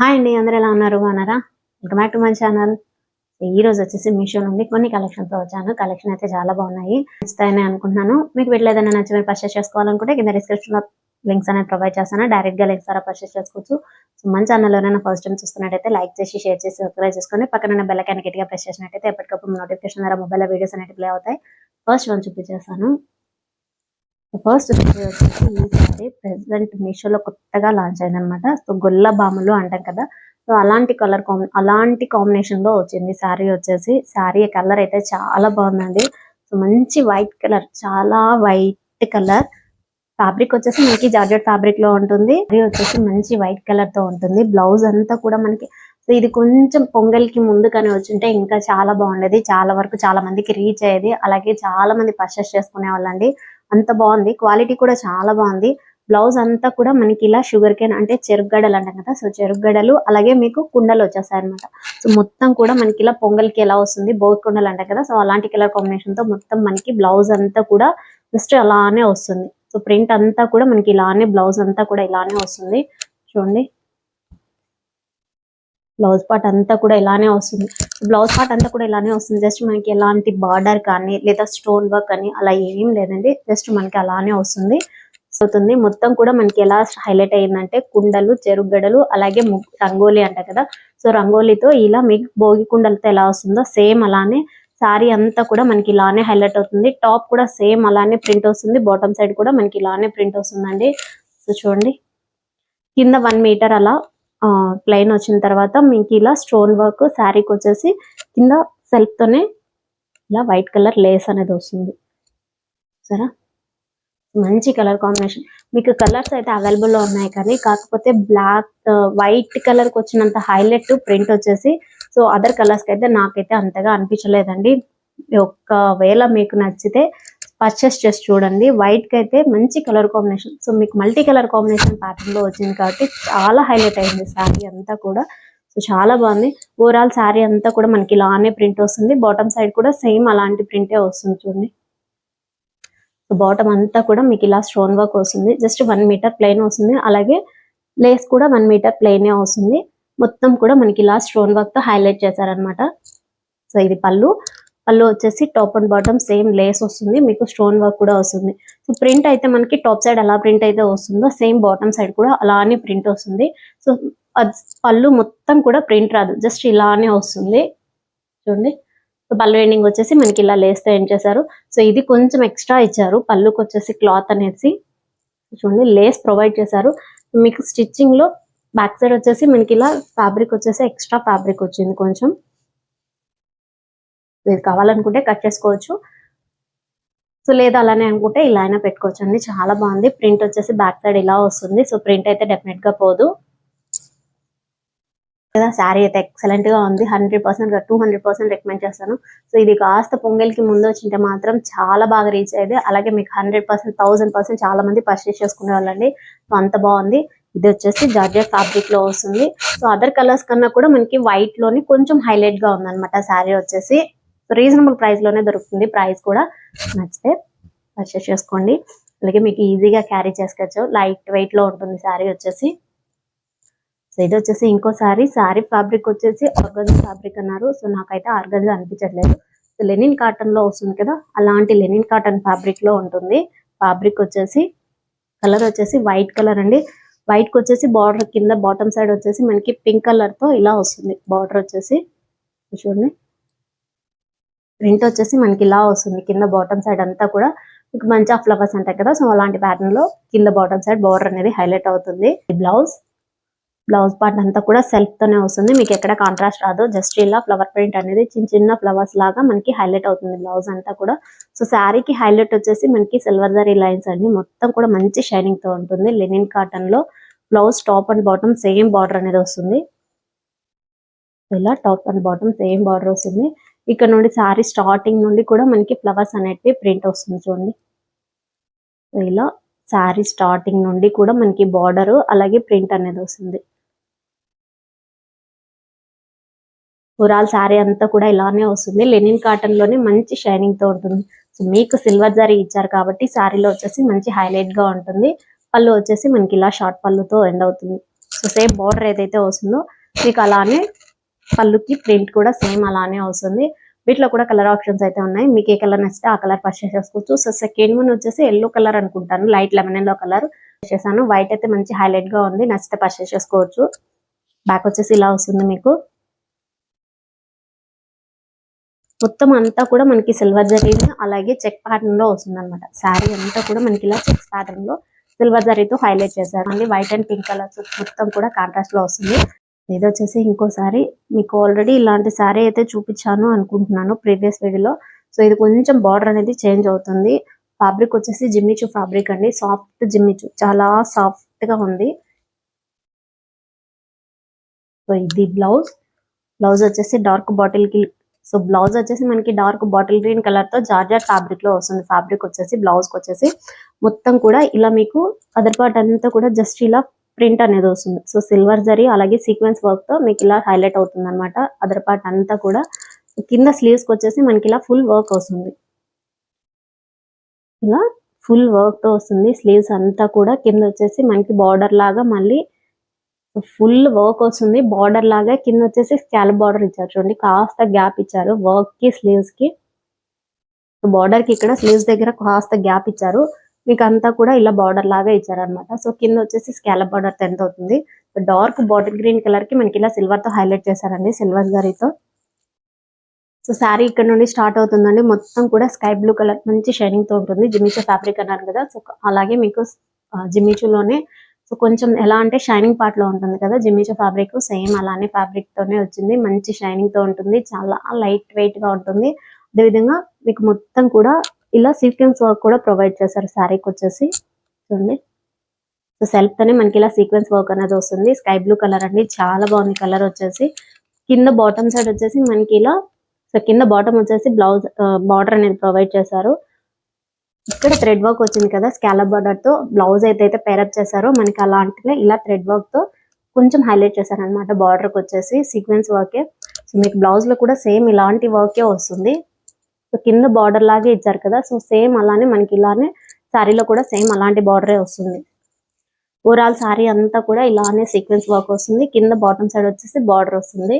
Hi అండి అందరు ఎలా ఉన్నారు? బాగున్నారా? Welcome back to my channel ఈ రోజు వచ్చేసి మీషో నుండి కొన్ని కలెక్షన్స్ వచ్చాను. కలెక్షన్ అయితే చాలా బాగున్నాయి. నచ్చుతాయని అనుకుంటున్నాను. మీకు వీటిలో ఏదైనా నచ్చి మీరు పర్చేస్ చేసుకోవాలనుకుంటే కింద డిస్క్రిప్షన్లో లింక్స్ అనేది ప్రొవైడ్ చేస్తాను. డైరెక్ట్గా లింక్స్ ద్వారా పర్చేస్ చేసుకోవచ్చు. సో మన ఛానల్ ఫస్ట్ టైం చూస్తున్నట్టయితే లైక్ చేసి షేర్ చేసి సబ్స్క్రైబ్ చేసుకోండి పక్కన ఉన్న బెల్ గట్టిగా ప్రెస్ చేసినట్టయితే ఎప్పటికప్పుడు నోటిఫికేషన్ ద్వారా మొబైల్ వీడియోస్ అనేవి ప్లే అవుతాయి. ఫస్ట్ వన్ చూపించేస్తాను. ఫస్ట్ వచ్చేసి ఈసారి ప్రెసెంట్ మీషోలో కొత్తగా లాంచ్ అయింది అనమాట సో గొల్ల బాములు అంటాం కదా. సో అలాంటి కలర్ కాంబి అలాంటి కాంబినేషన్లో వచ్చింది. శారీ వచ్చేసి శారీ కలర్ అయితే చాలా బాగుందండి. సో మంచి వైట్ కలర్ చాలా వైట్ కలర్ ఫ్యాబ్రిక్ వచ్చేసి మనకి జార్జెట్ ఫ్యాబ్రిక్లో ఉంటుంది. శారీ వచ్చేసి మంచి వైట్ కలర్తో ఉంటుంది. బ్లౌజ్ అంతా కూడా మనకి సో ఇది కొంచెం పొంగల్కి ముందు కానీ వచ్చింటే ఇంకా చాలా బాగుండేది. చాలా వరకు చాలా మందికి రీచ్ అయ్యేది. అలాగే చాలా మంది పర్చేస్ చేసుకునే వాళ్ళండి అంత బాగుంది. క్వాలిటీ కూడా చాలా బాగుంది. బ్లౌజ్ అంతా కూడా మనకి ఇలా షుగర్ కేన్ అంటే చెరుగడలు అంటాం కదా. సో చెరుగడలు అలాగే మీకు కుండలు వచ్చేస్తాయి అనమాట సో మొత్తం కూడా మనకి ఇలా పొంగల్కి ఎలా వస్తుంది? బోగి కుండలు అంటాం కదా. సో అలాంటి కలర్ కాంబినేషన్తో మొత్తం మనకి బ్లౌజ్ అంతా కూడా జస్ట్ అలానే వస్తుంది. సో ప్రింట్ అంతా కూడా మనకి ఇలానే బ్లౌజ్ అంతా కూడా ఇలానే వస్తుంది. చూడండి. బ్లౌజ్ పార్ట్ అంతా కూడా ఇలానే వస్తుంది. బ్లౌజ్ పార్ట్ అంతా కూడా ఇలానే వస్తుంది. జస్ట్ మనకి ఎలాంటి బార్డర్ కానీ లేదా స్టోన్ వర్క్ కానీ అలా ఏం లేదండి. జస్ట్ మనకి అలానే వస్తుంది. అవుతుంది. మొత్తం కూడా మనకి ఎలా హైలైట్ అయ్యిందంటే కుండలు చెరుగడలు అలాగే రంగోలీ అంట కదా. సో రంగోలీతో ఇలా మీకు భోగి కుండలతో ఎలా వస్తుందో సేమ్ అలానే సారీ అంతా కూడా మనకి ఇలానే హైలైట్ అవుతుంది. టాప్ కూడా సేమ్ అలానే ప్రింట్ వస్తుంది. బాటమ్ సైడ్ కూడా మనకి ఇలానే ప్రింట్ వస్తుందండి. సో చూడండి. కింద వన్ మీటర్ అలా ప్లెయిన్ వచ్చిన తర్వాత మీకు ఇలా స్టోన్ వర్క్ శారీకి వచ్చేసి కింద సెల్ఫ్ తోనే ఇలా వైట్ కలర్ లేస్ అనేది వస్తుంది. సరే మంచి కలర్ కాంబినేషన్ మీకు కలర్స్ అయితే అవైలబుల్లో ఉన్నాయి కానీ కాకపోతే బ్లాక్ వైట్ కలర్కి వచ్చినంత హైలైట్ ప్రింట్ వచ్చేసి సో అదర్ కలర్స్కి అయితే నాకైతే అంతగా అనిపించలేదండి. ఒకవేళ మీకు నచ్చితే పర్చేస్ చేసి చూడండి. వైట్కి అయితే మంచి కలర్ కాంబినేషన్ సో మీకు మల్టీ కలర్ కాంబినేషన్ ప్యాటర్న్లో వచ్చింది కాబట్టి చాలా హైలైట్ అయింది శారీ అంతా కూడా. సో చాలా బాగుంది. ఓవరాల్ శారీ అంతా కూడా మనకి ఇలానే ప్రింట్ వస్తుంది. బాటమ్ సైడ్ కూడా సేమ్ అలాంటి ప్రింటే వస్తుంది చూడండి. బాటమ్ అంతా కూడా మీకు ఇలా స్టోన్ వర్క్ వస్తుంది. జస్ట్ వన్ మీటర్ ప్లెయిన్ వస్తుంది. అలాగే లేస్ కూడా వన్ మీటర్ ప్లెయినే వస్తుంది. మొత్తం కూడా మనకి ఇలా స్టోన్ వర్క్తో హైలైట్ చేశారనమాట సో ఇది పళ్ళు. పళ్ళు వచ్చేసి top and bottom same lace వస్తుంది మీకు స్టోన్ వర్క్ కూడా వస్తుంది. సో ప్రింట్ అయితే మనకి టాప్ సైడ్ ఎలా ప్రింట్ అయితే వస్తుందో సేమ్ బాటమ్ సైడ్ కూడా అలానే ప్రింట్ వస్తుంది. సో పళ్ళు మొత్తం కూడా ప్రింట్ రాదు జస్ట్ ఇలానే వస్తుంది. చూడండి. సో పళ్ళు ఎండింగ్ వచ్చేసి మనకి ఇలా లేస్తే ఏం చేశారు. సో ఇది కొంచెం ఎక్స్ట్రా ఇచ్చారు పళ్ళుకి వచ్చేసి క్లాత్ అనేసి. చూడండి లేస్ ప్రొవైడ్ చేశారు. మీకు స్టిచ్చింగ్లో బ్యాక్ సైడ్ వచ్చేసి మనకి ఇలా ఫ్యాబ్రిక్ వచ్చేసి ఎక్స్ట్రా ఫ్యాబ్రిక్ వచ్చింది కొంచెం. మీరు కావాలనుకుంటే కట్ చేసుకోవచ్చు. సో లేదా అలానే అనుకుంటే ఇలా అయినా పెట్టుకోవచ్చు. అండి చాలా బాగుంది. ప్రింట్ వచ్చేసి బ్యాక్ సైడ్ ఇలా వస్తుంది. సో ప్రింట్ అయితే డెఫినెట్గా పోదు. కదా శారీ అయితే ఎక్సలెంట్గా ఉంది. Hundred percent two hundred percent recommend చేస్తాను. సో ఇది కాస్త పొంగల్కి ముందు వచ్చింటే మాత్రం చాలా బాగా రీచ్ అయ్యేది. అలాగే మీకు హండ్రెడ్ పర్సెంట్ థౌసండ్ పర్సెంట్ చాలా మంది పర్చేస్ చేసుకునే వాళ్ళండి. సో అంత బాగుంది. ఇది వచ్చేసి జార్జెట్ ఫ్యాబ్రిక్లో వస్తుంది. సో అదర్ కలర్స్ కన్నా కూడా మనకి వైట్లోని కొంచెం హైలైట్గా ఉందన్నమాట శారీ వచ్చేసి. రీజనబుల్ ప్రైస్లోనే దొరుకుతుంది. ప్రైస్ కూడా నచ్చితే పర్చేస్ చేసుకోండి. అలాగే మీకు ఈజీగా క్యారీ చేసుకోవచ్చు. లైట్ వెయిట్లో ఉంటుంది శారీ వచ్చేసి. సో ఇది వచ్చేసి ఇంకో శారీ శారీ ఫ్యాబ్రిక్ వచ్చేసి ఆర్గంజా ఫ్యాబ్రిక్ అన్నారు. సో నాకైతే ఆర్గంజా అనిపించట్లేదు. సో లెనిన్ కాటన్లో వస్తుంది కదా అలాంటి లెనిన్ కాటన్ ఫ్యాబ్రిక్లో ఉంటుంది. ఫ్యాబ్రిక్ వచ్చేసి కలర్ వచ్చేసి వైట్ కలర్ అండి. వైట్కి వచ్చేసి బార్డర్ కింద బాటమ్ సైడ్ వచ్చేసి మనకి పింక్ కలర్తో ఇలా వస్తుంది. బార్డర్ వచ్చేసి చూడండి. ప్రింట్ వచ్చేసి మనకి ఇలా వస్తుంది. కింద బాటమ్ సైడ్ అంతా కూడా మీకు మంచి ఫ్లవర్స్ అంటాయి కదా. సో అలాంటి ప్యాటర్న్లో కింద బాటమ్ సైడ్ బార్డర్ అనేది హైలైట్ అవుతుంది. ఈ బ్లౌజ్ బ్లౌజ్ పార్ట్ అంతా కూడా సెల్ఫ్ తోనే వస్తుంది. మీకు ఎక్కడ కాంట్రాస్ట్ రాదు. జస్ట్ ఇలా ఫ్లవర్ ప్రింట్ అనేది చిన్న చిన్న ఫ్లవర్స్ లాగా మనకి హైలైట్ అవుతుంది బ్లౌజ్ అంతా కూడా. సో శారీకి హైలైట్ వచ్చేసి మనకి సిల్వర్ జరీ లైన్స్ అన్ని మొత్తం కూడా మంచి షైనింగ్తో ఉంటుంది. లెనిన్ కాటన్లో blouse top and bottom same border అనేది వస్తుంది. ఇలా top and bottom same border వస్తుంది. ఇక్కడ నుండి శారీ స్టార్టింగ్ నుండి కూడా మనకి ఫ్లవర్స్ అనేటివి ప్రింట్ వస్తుంది చూడండి. ఇలా శారీ స్టార్టింగ్ నుండి కూడా మనకి బార్డర్ అలాగే ప్రింట్ అనేది వస్తుంది. ఓవరాల్ శారీ అంతా కూడా ఇలానే వస్తుంది. లెనిన్ కాటన్లోనే మంచి షైనింగ్తో ఉంటుంది. సో మీకు సిల్వర్ జరీ ఇచ్చారు కాబట్టి శారీలో వచ్చేసి మంచి హైలైట్గా ఉంటుంది. పళ్ళు వచ్చేసి మనకి ఇలా షార్ట్ పళ్ళుతో ఎండ్ అవుతుంది. సో సేమ్ బార్డర్ ఏదైతే వస్తుందో మీకు అలానే పళ్ళుకి ప్రింట్ కూడా సేమ్ అలానే వస్తుంది. వీటిలో కూడా కలర్ ఆప్షన్స్ అయితే ఉన్నాయి. మీకు ఏ కలర్ నచ్చితే ఆ కలర్ పర్చేస్ చేసుకోవచ్చు. సో సెకండ్ వన్ వచ్చేసి ఎల్లో కలర్ అనుకుంటాను. లైట్ లెమన్ ఎల్లో కలర్ చేశాను. వైట్ అయితే మంచి హైలైట్గా ఉంది. నచ్చితే పర్చేస్ చేసుకోవచ్చు. బ్యాక్ వచ్చేసి ఇలా వస్తుంది మీకు. మొత్తం అంతా కూడా మనకి సిల్వర్ జరీని అలాగే చెక్ ప్యాటర్న్లో వస్తుంది అనమాట శారీ అంతా కూడా మనకి ఇలా చెక్స్ ప్యాటర్న్లో సిల్వర్ జరీతో హైలైట్ చేశారు. మళ్ళీ వైట్ అండ్ పింక్ కలర్స్ మొత్తం కూడా కాంట్రాస్ట్లో వస్తుంది. ఇది వచ్చేసి ఇంకోసారి మీకు ఆల్రెడీ ఇలాంటి శారీ అయితే చూపించాను అనుకుంటున్నాను ప్రీవియస్ వీడియోలో సో ఇది కొంచెం బార్డర్ అనేది చేంజ్ అవుతుంది. ఫ్యాబ్రిక్ వచ్చేసి జిమ్మిచు ఫ్యాబ్రిక్ అండి. సాఫ్ట్ జిమ్మిచు చాలా సాఫ్ట్గా ఉంది. సో ఇది బ్లౌజ్ బ్లౌజ్ వచ్చేసి డార్క్ బాటిల్కి సో బ్లౌజ్ వచ్చేసి మనకి డార్క్ బాటిల్ గ్రీన్ కలర్తో జార్జెట్ ఫ్యాబ్రిక్లో వస్తుంది. ఫ్యాబ్రిక్ వచ్చేసి బ్లౌజ్కి వచ్చేసి. మొత్తం కూడా ఇలా మీకు అదర్ పార్ట్ అంతా కూడా జస్ట్ ఇలా ప్రింట్ అనేది వస్తుంది. సో సిల్వర్ జరీ అలాగే సీక్వెన్స్ వర్క్తో మీకు ఇలా హైలైట్ అవుతుంది అనమాట అదర్ పార్ట్ అంతా కూడా కింద స్లీవ్స్కి వచ్చేసి మనకి ఇలా ఫుల్ వర్క్ వస్తుంది. ఇలా ఫుల్ వర్క్తో వస్తుంది. స్లీవ్స్ అంతా కూడా కింద వచ్చేసి మనకి బార్డర్ లాగా మళ్ళీ ఫుల్ వర్క్ వస్తుంది. బార్డర్ లాగా కింద వచ్చేసి స్కాలప్ బార్డర్ ఇచ్చారు చూడండి. కాస్త గ్యాప్ ఇచ్చారు వర్క్కి స్లీవ్స్కి. కి ఇక్కడ స్లీవ్స్ దగ్గర కాస్త గ్యాప్ ఇచ్చారు. మీకు అంతా కూడా ఇలా బార్డర్ లాగా ఇచ్చారనమాట సో కింద వచ్చేసి స్కాలప్ బార్డర్ టెన్త్ అవుతుంది. డార్క్ బాటిల్ గ్రీన్ కలర్కి మనకి ఇలా సిల్వర్తో హైలైట్ చేశారండి సిల్వర్ జరీతో సో శారీ ఇక్కడ నుండి స్టార్ట్ అవుతుందండి. మొత్తం కూడా స్కై బ్లూ కలర్ మంచి షైనింగ్తో ఉంటుంది. జిమిచో ఫ్యాబ్రిక్ అన్నారు కదా. సో అలాగే మీకు జిమిచోలోనే సో కొంచెం ఎలా అంటే షైనింగ్ పార్ట్లో ఉంటుంది కదా. జిమిచో ఫ్యాబ్రిక్ సేమ్ అలానే ఫ్యాబ్రిక్ తోనే వచ్చింది. మంచి షైనింగ్తో ఉంటుంది. చాలా లైట్ వెయిట్గా ఉంటుంది. అదేవిధంగా మీకు మొత్తం కూడా ఇలా సీక్వెన్స్ వర్క్ కూడా ప్రొవైడ్ చేశారు శారీకి వచ్చేసి. చూడండి. సో సెల్ఫ్ తోనే మనకి ఇలా సీక్వెన్స్ వర్క్ అనేది వస్తుంది. స్కై బ్లూ కలర్ అండి. చాలా బాగుంది కలర్ వచ్చేసి. కింద బాటమ్ సైడ్ వచ్చేసి మనకి ఇలా సో కింద బాటమ్ వచ్చేసి బ్లౌజ్ బార్డర్ అనేది ప్రొవైడ్ చేశారు. ఇక్కడ థ్రెడ్ వర్క్ వచ్చింది కదా స్కాలప్ బార్డర్తో బ్లౌజ్ అయితే పేరప్ చేశారో. మనకి అలాంటిదే ఇలా థ్రెడ్ వర్క్తో కొంచెం హైలైట్ చేశారనమాట బార్డర్కి బార్డర్కి వచ్చేసి సీక్వెన్స్ వర్కే సో మీకు బ్లౌజ్లో కూడా సేమ్ ఇలాంటి వర్కే వస్తుంది. సో కింద బార్డర్ లాగే ఇచ్చారు కదా సో సేమ్ అలానే మనకి ఇలానే శారీలో కూడా సేమ్ అలాంటి బార్డరే వస్తుంది. ఓవరాల్ శారీ అంతా కూడా ఇలానే సీక్వెన్స్ వర్క్ వస్తుంది. కింద బాటమ్ సైడ్ వచ్చేసి బార్డర్ వస్తుంది.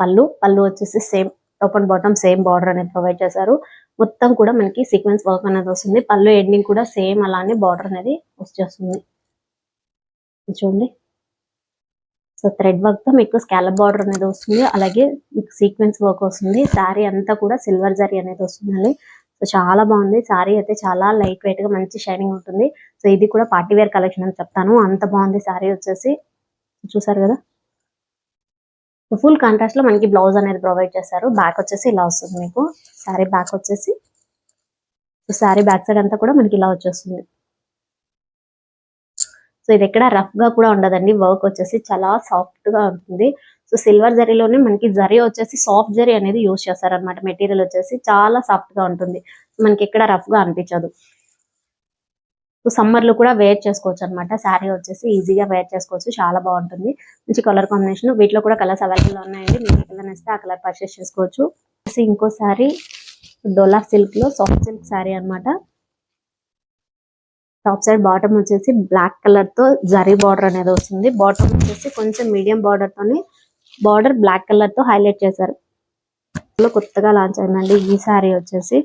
పళ్ళు పళ్ళు వచ్చేసి same top and bottom same border అనేది ప్రొవైడ్ చేశారు. మొత్తం కూడా మనకి సీక్వెన్స్ వర్క్ అనేది వస్తుంది. పళ్ళు ఎండింగ్ కూడా సేమ్ అలానే బార్డర్ అనేది వచ్చేస్తుంది. చూడండి. సో థ్రెడ్ వర్క్తో మీకు స్కాలప్ బార్డర్ అనేది వస్తుంది. అలాగే మీకు సీక్వెన్స్ వర్క్ వస్తుంది. శారీ అంతా కూడా సిల్వర్ జరీ అనేది వస్తుందండి. సో చాలా బాగుంది. శారీ అయితే చాలా లైట్ వెయిట్గా మంచి షైనింగ్ ఉంటుంది. సో ఇది కూడా పార్టీ వేర్ కలెక్షన్ అని చెప్తాను. అంత బాగుంది శారీ వచ్చేసి. చూసారు కదా? ఫుల్ కాంట్రాస్ట్లో మనకి బ్లౌజ్ అనేది ప్రొవైడ్ చేస్తారు బ్యాక్ వచ్చేసి ఇలా వస్తుంది మీకు. శారీ బ్యాక్ వచ్చేసి. శారీ బ్యాక్ సైడ్ అంతా కూడా మనకి ఇలా వచ్చేస్తుంది. సో ఇది ఎక్కడ రఫ్గా కూడా ఉండదండి. వర్క్ వచ్చేసి చాలా సాఫ్ట్గా ఉంటుంది. సో సిల్వర్ జరీలోనే మనకి జరీ వచ్చేసి సాఫ్ట్ జరీ అనేది యూజ్ చేస్తారనమాట మెటీరియల్ వచ్చేసి చాలా సాఫ్ట్గా ఉంటుంది. మనకి ఎక్కడ రఫ్గా అనిపించదు. సో సమ్మర్లో కూడా వేర్ చేసుకోవచ్చు అనమాట శారీ వచ్చేసి ఈజీగా వేర్ చేసుకోవచ్చు. చాలా బాగుంటుంది. మంచి కలర్ కాంబినేషన్ వీటిలో కూడా కలర్స్ అవైలబుల్ ఉన్నాయండి. మీరు కలర్ నచ్చితే ఆ కలర్ పర్చేస్ చేసుకోవచ్చు. ఇంకో శారీ డోలా సిల్క్లో సాఫ్ట్ సిల్క్ శారీ అన్నమాట. టాప్ సైడ్ బాటమ్ వచ్చేసి బ్లాక్ కలర్తో జరీ బార్డర్ అనేది వస్తుంది. బాటమ్ వచ్చేసి కొంచెం మీడియం బార్డర్ తోని బార్డర్ బ్లాక్ కలర్తో హైలైట్ చేశారు. కొత్తగా లాంచ్ అయిందండి ఈ సారీ వచ్చేసి.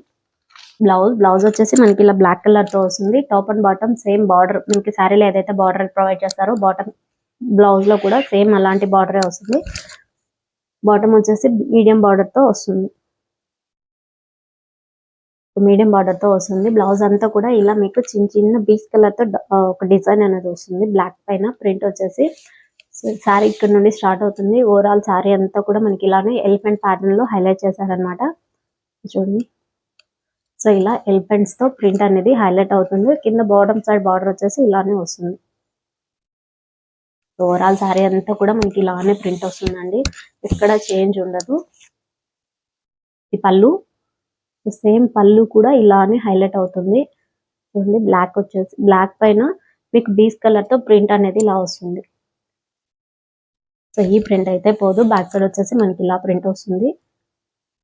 బ్లౌజ్ బ్లౌజ్ వచ్చేసి మనకి ఇలా బ్లాక్ కలర్తో వస్తుంది. Top and bottom same border మనకి శారీలో ఏదైతే బార్డర్ ప్రొవైడ్ చేస్తారో బాటమ్ బ్లౌజ్లో కూడా సేమ్ అలాంటి బార్డరే వస్తుంది. బాటమ్ వచ్చేసి మీడియం బార్డర్తో వస్తుంది. మీడియం బార్డర్తో వస్తుంది. బ్లౌజ్ అంతా కూడా ఇలా మీకు చిన్న చిన్న బీచ్ కలర్తో ఒక డిజైన్ అనేది వస్తుంది. బ్లాక్ పైన ప్రింట్ వచ్చేసి. శారీ ఇక్కడ నుండి స్టార్ట్ అవుతుంది. ఓవరాల్ శారీ అంతా కూడా మనకి ఇలానే ఎలిఫెంట్ ప్యాటర్న్లో హైలైట్ చేశారనమాట చూడండి. సో ఇలా ఎలిఫెంట్స్తో ప్రింట్ అనేది హైలైట్ అవుతుంది. కింద బాటమ్ సైడ్ బార్డర్ వచ్చేసి ఇలానే వస్తుంది. ఓవరాల్ శారీ అంతా కూడా మనకి ఇలానే ప్రింట్ వస్తుందండి. ఎక్కడ చేంజ్ ఉండదు. ఈ పళ్ళు సేమ్ పళ్ళు కూడా ఇలానే హైలైట్ అవుతుంది. చూడండి బ్లాక్ వచ్చేసి బ్లాక్ పైన మీకు బీస్ కలర్తో ప్రింట్ అనేది ఇలా వస్తుంది. సో ఈ ప్రింట్ అయితే పోదు. బ్యాక్ సైడ్ వచ్చేసి మనకి ఇలా ప్రింట్ వస్తుంది.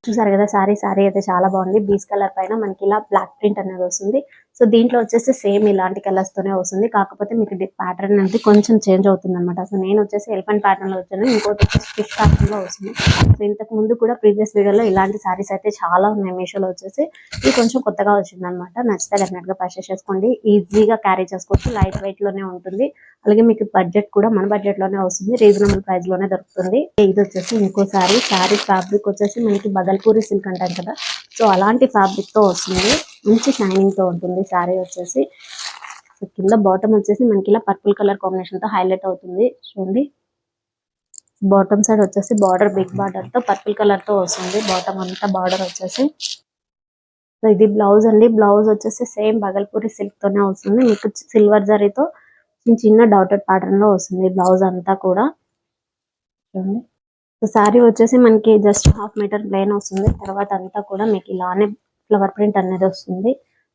చూసారు కదా సారీ సారీ అయితే చాలా బాగుంది. బీస్ కలర్ పైన మనకి ఇలా బ్లాక్ ప్రింట్ అనేది వస్తుంది. సో దీంట్లో వచ్చేసి సేమ్ ఇలాంటి కలర్స్ తోనే వస్తుంది. కాకపోతే మీకు ప్యాటర్న్ అనేది కొంచెం చేంజ్ అవుతుంది అనమాట సో నేను వచ్చేసి ఎలిఫెంట్ ప్యాటర్న్లో వచ్చాను. ఇంకోటి వచ్చేసి ఫిష్ ప్యాటర్న్లో వస్తుంది. సో ఇంతకు ముందు కూడా ప్రీవియస్ వీడియోలో ఇలాంటి సారీస్ అయితే చాలా ఉన్నాయి మీషోలో వచ్చేసి. ఇది కొంచెం కొత్తగా వచ్చింది అనమాట నచ్చితే డెఫినెట్గా పర్చేస్ చేసుకోండి. ఈజీగా క్యారీ చేసుకోవచ్చు. లైట్ వెయిట్లోనే ఉంటుంది. అలాగే మీకు బడ్జెట్ కూడా మన బడ్జెట్లోనే వస్తుంది. రీజనబుల్ ప్రైస్లోనే దొరుకుతుంది. ఇది వచ్చేసి ఇంకో సారీ సారీ ఫ్యాబ్రిక్ వచ్చేసి మనకి బగల్పూరి సిల్క్ అంటాం కదా. సో అలాంటి ఫ్యాబ్రిక్తో వస్తుంది. మంచి షైనింగ్తో ఉంటుంది. సారీ వచ్చేసి. సో కింద బాటమ్ వచ్చేసి మనకి ఇలా పర్పుల్ కలర్ కాంబినేషన్తో హైలైట్ అవుతుంది. చూడండి. బాటమ్ సైడ్ వచ్చేసి బార్డర్ బిగ్ బార్డర్తో పర్పుల్ కలర్తో వస్తుంది. బాటమ్ అంతా బార్డర్ వచ్చేసి. సో ఇది బ్లౌజ్ అండి. బ్లౌజ్ వచ్చేసి సేమ్ బగల్పూరి సిల్క్ తోనే వస్తుంది. మీకు సిల్వర్ జరీతో చిన్న చిన్న డాటెడ్లో వస్తుంది బ్లౌజ్ అంతా కూడా. చూడండి. శారీ వచ్చేసి మనకి జస్ట్ హాఫ్ మీటర్ ప్లెయిన్ వస్తుంది. తర్వాత అంతా కూడా మీకు ఇలానే ఫ్లవర్ ప్రింట్ అనేది వస్తుంది.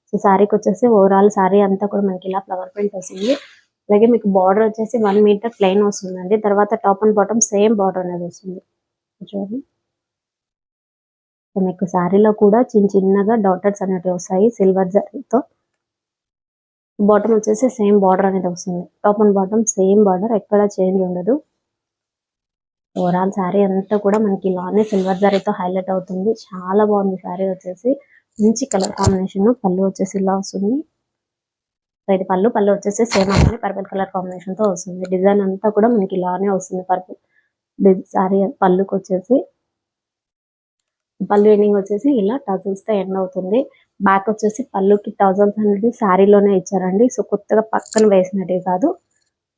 సో శారీకి వచ్చేసి ఓవరాల్ శారీ అంతా కూడా మనకి ఇలా ఫ్లవర్ ప్రింట్ వస్తుంది. అలాగే మీకు బార్డర్ వచ్చేసి వన్ మీటర్ ప్లెయిన్ వస్తుందండి. తర్వాత top and bottom same border అనేది వస్తుంది. చూడండి. సో మీకు శారీలో కూడా చిన్న చిన్నగా డాటర్స్ అనేటివి వస్తాయి. సిల్వర్ జరీతో బాటమ్ వచ్చేసి సేమ్ బార్డర్ అనేది వస్తుంది. Top and bottom same border ఎక్కడ చేంజ్ ఉండదు. ఓవరాల్ శారీ అంతా కూడా మనకి ఇలానే సిల్వర్ జారీతో హైలైట్ అవుతుంది. చాలా బాగుంది శారీ వచ్చేసి. మంచి కలర్ కాంబినేషన్ పళ్ళు వచ్చేసి ఇలా వస్తుంది. ఇది పళ్ళు పళ్ళు వచ్చేసి సేమ్ అవుతుంది పర్పుల్ కలర్ కాంబినేషన్తో వస్తుంది. డిజైన్ అంతా కూడా మనకి ఇలానే వస్తుంది పర్పుల్ శారీ పళ్ళుకి వచ్చేసి. పళ్ళు ఎండింగ్ వచ్చేసి ఇలా టజల్స్తో ఎండ్ అవుతుంది. బ్యాక్ వచ్చేసి పళ్ళుకి టజల్స్ అనేది శారీలోనే ఇచ్చారండి. సో కొత్తగా పక్కన వేసినట్టే కాదు.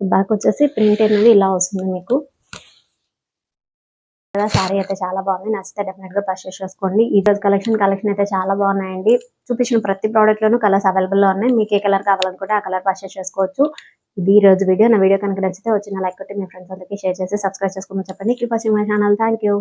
బ్యాక్ వచ్చేసి ప్రింట్ అనేది ఇలా వస్తుంది మీకు. సారీ అయితే చాలా బాగుంది. నచ్చితే డెఫినెట్గా పర్చేస్ చేసుకోండి. ఈ రోజు కలెక్షన్ కలెక్షన్ అయితే చాలా బాగున్నాయండి. చూపించిన ప్రతి ప్రోడక్ట్ లోనూ కలర్స్ అవైలబుల్లో ఉన్నాయి. మీకు ఏ కలర్ కావాలనుకుంటే ఆ కలర్ పర్చేస్ చేసుకోవచ్చు. ఇది ఈ రోజు వీడియో నా వీడియో కనుక నచ్చితే వచ్చిన లైక్ కొట్టి మీ ఫ్రెండ్స్ అందరికీ షేర్ చేసి సబ్స్క్రైబ్ చేసుకోమని చెప్పండి. Keep watching channel thank you